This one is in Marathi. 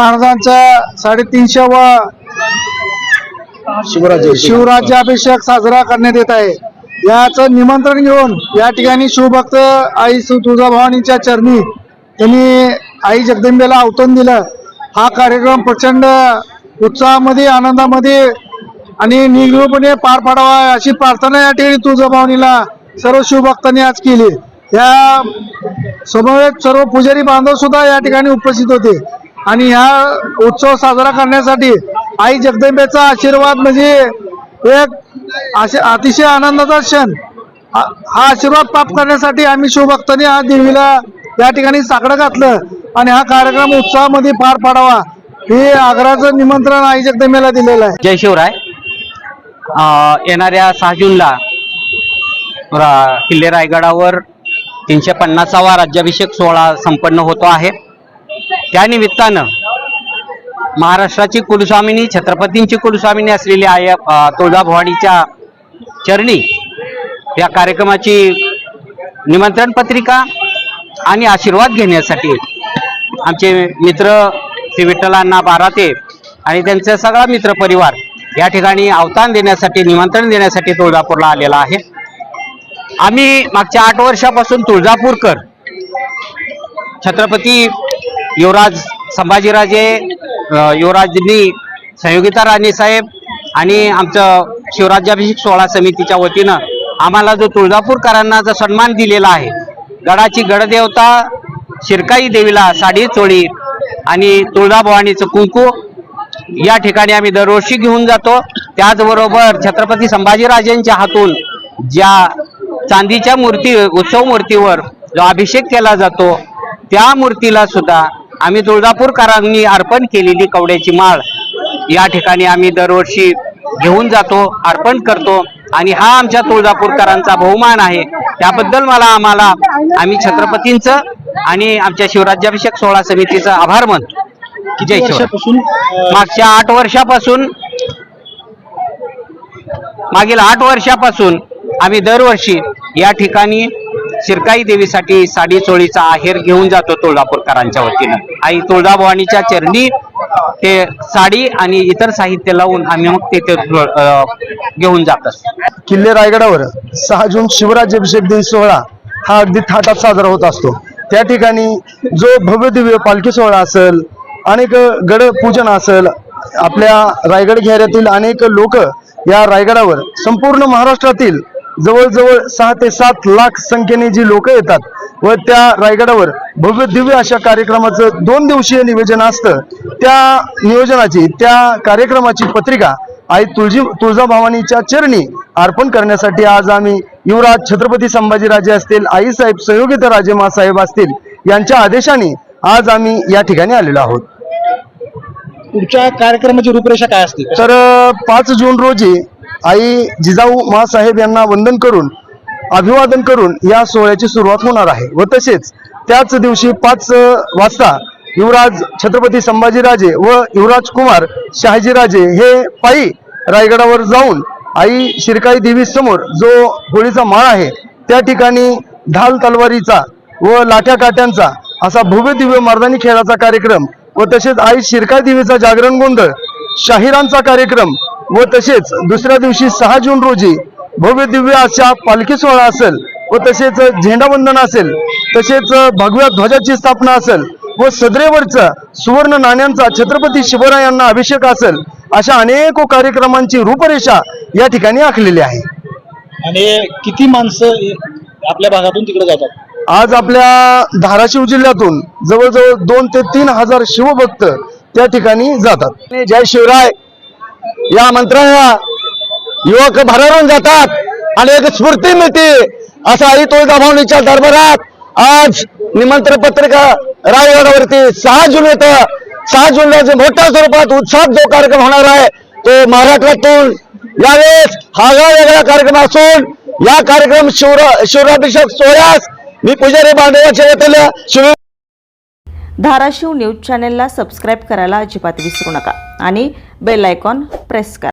महाराजांचा साडेतीनशे व शिवराज शिवराज्याभिषेक साजरा करण्यात येत आहे. याचं निमंत्रण घेऊन या ठिकाणी शिवभक्त आई तुळजाभवानीच्या चरणी त्यांनी आई जगदंबेला अवतरण दिलं. हा कार्यक्रम प्रचंड उत्साहामध्ये आनंदामध्ये आणि निर्भयपणे पार पाडावा अशी प्रार्थना या ठिकाणी तुळजाभवानीला सर्व शिवभक्तांनी आज केली. या समवेत सर्व पुजारी बांधव सुद्धा या ठिकाणी उपस्थित होते. आणि हा उत्सव साजरा करण्यासाठी आई जगदंबेचा आशीर्वाद म्हणजे एक असे अतिशय आनंदाचा क्षण. हा आशीर्वाद प्राप्त करण्यासाठी आम्ही शिवभक्तांनी आज देवीला या ठिकाणी साकडं घातलं आणि हा कार्यक्रम उत्साहामध्ये पार पाडावा हे आग्राचं निमंत्रण आई जगदंबेला दिलेलं आहे. जय शिवराय. येणाऱ्या सहा जूनला रा- किल्ले रायगडावर तीनशे पन्नासावा राज्याभिषेक सोहळा संपन्न होतो आहे. त्यानिमित्तानं महाराष्ट्राची कुलस्वामिनी छत्रपतींची कुलस्वामिनी असलेली आय तुळजाभवानीच्या चरणी या कार्यक्रमाची निमंत्रण पत्रिका आणि आशीर्वाद घेण्यासाठी आमचे मित्र श्री विठ्ठलांना बाराते आणि त्यांचा सगळा मित्र परिवार या ठिकाणी अवतान देण्यासाठी निमंत्रण देण्यासाठी तुळजापूरला आलेला आहे. आम्ही मागच्या आठ वर्षापासून तुळजापूरकर छत्रपती युवराज संभाजीराजे युवराजनी संयोगिता राणे साहेब आणि आमचं शिवराज्याभिषेक सोहळा समितीच्या वतीनं आम्हाला जो तुळजापूरकरांना जो सन्मान दिलेला आहे गडाची गडदेवता शिरकाई देवीला साडी चोळी आणि तुळजाभवानीचं कुंकू या ठिकाणी आम्ही दरवर्षी घेऊन जातो. त्याचबरोबर छत्रपती संभाजीराजेंच्या हातून ज्या चांदीच्या मूर्ती उत्सव मूर्तीवर जो अभिषेक केला जातो त्या मूर्तीला सुद्धा आम्ही तुळजापूरकरांनी अर्पण केलेली कवड्याची माळ या ठिकाणी आम्ही दरवर्षी घेऊन जातो अर्पण करतो आणि हा आमच्या तुळजापूरकरांचा बहुमान आहे. त्याबद्दल मला आम्हाला आम्ही छत्रपतींचं आणि आमच्या शिवराज्याभिषेक सोहळा समितीचं आभार मानतो जय शिवराय. वर्षापासून मागच्या आठ वर्षापासून मागील आठ वर्षापासून आम्ही दरवर्षी या ठिकाणी शिरकाई देवीसाठी साडी चोळीचा आहेर घेऊन जातो तुळजापूरकरांच्या वतीनं. आई तुळजाभवानीच्या चरणी ते साडी आणि इतर साहित्य लावून आम्ही मग ते घेऊन जात असतो. किल्ले रायगडावर सहा जून शिवराज्याभिषेक दिन सोहळा हा अगदी थाटात साजरा होत असतो. त्या ठिकाणी जो भव्य दिव्य पालखी सोहळा असेल अनेक गड पूजन असेल आपल्या रायगड घेऱ्यातील अनेक लोक या रायगडावर संपूर्ण महाराष्ट्रातील जवळजवळ सहा ते सात लाख संख्येने जी लोक येतात व त्या रायगडावर भव्य दिव्य अशा कार्यक्रमाचं दोन दिवसीय नियोजन असतं. त्या नियोजनाची त्या कार्यक्रमाची पत्रिका आई तुळजी तुळजाभवानीच्या चरणी अर्पण करण्यासाठी आज आम्ही युवराज छत्रपती संभाजीराजे असतील आईसाहेब संयोगित राजेमा साहेब असतील यांच्या आदेशाने आज आम्ही या ठिकाणी आलेलो आहोत. पुढच्या कार्यक्रमाची रूपरेषा काय असते? तर पाच जून रोजी आई जिजाऊ मासाहेब यांना वंदन करून अभिवादन करून या सोहळ्याची सुरुवात होणार आहे. व तसेच त्याच दिवशी पाच वाजता युवराज छत्रपती संभाजीराजे व युवराज कुमार शहाजीराजे हे पायी रायगडावर जाऊन आई शिरकाई देवी समोर जो होळीचा माळ आहे त्या ठिकाणी ढाल तलवारीचा व लाठ्या काट्यांचा असा भव्य दिव्य मर्दानी खेळाचा कार्यक्रम व तसेच आई शिरकाई देवीचा जागरण गोंधळ शाहिरांचा कार्यक्रम व तसेच दुसऱ्या दिवशी सहा जून रोजी भव्य दिव्य अशा पालखी सोहळा असेल व तसेच झेंडावंदन असेल तसेच भगव्या ध्वजाची स्थापना असेल व सदरेवरचा सुवर्ण नाण्यांचा छत्रपती शिवरायांना अभिषेक असेल अशा अनेक कार्यक्रमांची रूपरेषा या ठिकाणी आखलेली आहे. आणि किती माणसं आपल्या भागातून तिकडे जातात? आज आपल्या धाराशिव जिल्ह्यातून जवळजवळ दोन ते तीन हजार शिवभक्त त्या ठिकाणी जातात. जय शिवराय. या मंत्राला युवक भरारून जातात आणि एक स्फूर्ती मिळते. असं आई तुळजाभवानीच्या दरबारात आज निमंत्रण पत्रिका रायगडावरती सहा जून येत. सहा जूनला जे मोठ्या स्वरूपात उत्साहात जो कार्यक्रम होणार आहे तो महाराष्ट्रातून यावेळेस हा वेगळा कार्यक्रम असून या कार्यक्रम शिवरा शिवराभिषेक सोहळ्यास मी पुजारी बांधवाच्या वतीला शिव धाराशिव न्यूज चॅनेलला सबस्क्राईब करायला अजिबात विसरू नका आणि बेल आयकॉन प्रेस करा.